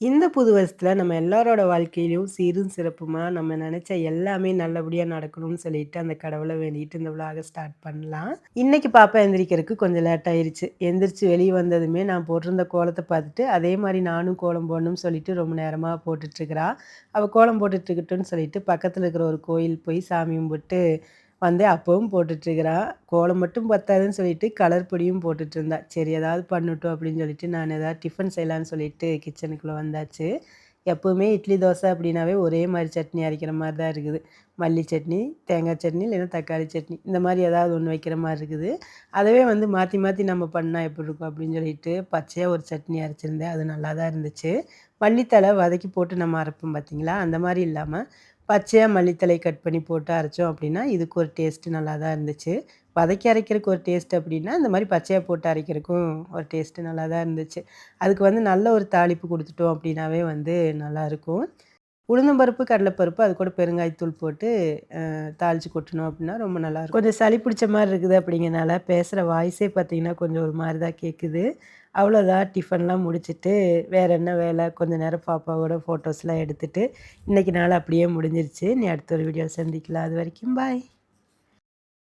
இந்த புது வருஷத்தில் நம்ம எல்லாரோட வாழ்க்கையிலும் சீரும் சிறப்புமா நம்ம நினச்ச எல்லாமே நல்லபடியாக நடக்கணும்னு சொல்லிட்டு அந்த கடவுளை வேண்டிட்டு இந்த விழாக ஸ்டார்ட் பண்ணலாம். இன்னைக்கு பாப்பா எந்திரிக்கிறதுக்கு கொஞ்சம் லேட் ஆயிருச்சு. எந்திரிச்சு வெளியே வந்ததுமே நான் போட்டிருந்த கோலத்தை பார்த்துட்டு அதே மாதிரி நானும் கோலம் போடணும்னு சொல்லிட்டு ரொம்ப நேரமாக போட்டுட்ருக்கிறா அவள் கோலம் போட்டுட்ருக்கட்டும்னு சொல்லிட்டு பக்கத்தில் இருக்கிற ஒரு கோயில் போய் சாமி கும்பிட்டு வந்து அப்பவும் போட்டுட்ருக்கிறா. கோலம் மட்டும் பத்தாதுன்னு சொல்லிட்டு கலர் பொடியும் போட்டுட்டுருந்தா சரி ஏதாவது பண்ணட்டும் அப்படின்னு சொல்லிட்டு நான் ஏதாவது டிஃபன் செய்யலான்னு சொல்லிட்டு கிச்சனுக்குள்ளே வந்தாச்சு. எப்போவுமே இட்லி தோசை அப்படின்னாவே ஒரே மாதிரி சட்னி அரைக்கிற மாதிரி தான் இருக்குது. மல்லி சட்னி தேங்காய் சட்னி இல்லைன்னா தக்காளி சட்னி இந்த மாதிரி ஏதாவது ஒன்று வைக்கிற மாதிரி இருக்குது. அதவே வந்து மாற்றி மாற்றி நம்ம பண்ணால் எப்படி இருக்கும் அப்படின்னு சொல்லிட்டு பச்சையாக ஒரு சட்னி அரைச்சிருந்தேன். அது நல்லா தான் இருந்துச்சு. மல்லித்தலை வதக்கி போட்டு நம்ம அரைப்போம் பார்த்திங்களா அந்த மாதிரி இல்லாமல் பச்சையாக மல்லித்தலை கட் பண்ணி போட்டு அரைச்சோம் அப்படின்னா இதுக்கு ஒரு டேஸ்ட்டு நல்லா தான் இருந்துச்சு. வதக்கி அரைக்கிறதுக்கு ஒரு டேஸ்ட் அப்படின்னா இந்த மாதிரி பச்சையாக போட்டு அரைக்கிறதுக்கும் ஒரு டேஸ்ட்டு நல்லா தான் இருந்துச்சு. அதுக்கு வந்து நல்ல ஒரு தாளிப்பு கொடுத்துட்டோம் அப்படின்னாவே வந்து நல்லாயிருக்கும் உளுந்தம்பருப்பு கடலைப்பருப்பு அது கூட பெருங்காயத்தூள் போட்டு தாளித்து கொட்டணும் அப்படின்னா ரொம்ப நல்லாயிருக்கும். கொஞ்சம் சளி பிடிச்ச மாதிரி இருக்குது அப்படிங்கிறனால பேசுகிற வாய்ஸே பார்த்திங்கன்னா கொஞ்சம் ஒரு மாதிரி தான் கேட்குது அவ்வளோதான் டிஃபன்லாம் முடிச்சுட்டு வேறு என்ன வேலை? கொஞ்சம் நேரம் பாப்பாவோட ஃபோட்டோஸ்லாம் எடுத்துகிட்டு இன்றைக்கி நாள் அப்படியே முடிஞ்சிருச்சு. நீ அடுத்த ஒரு வீடியோ சந்திக்கலாம். அது வரைக்கும் பாய்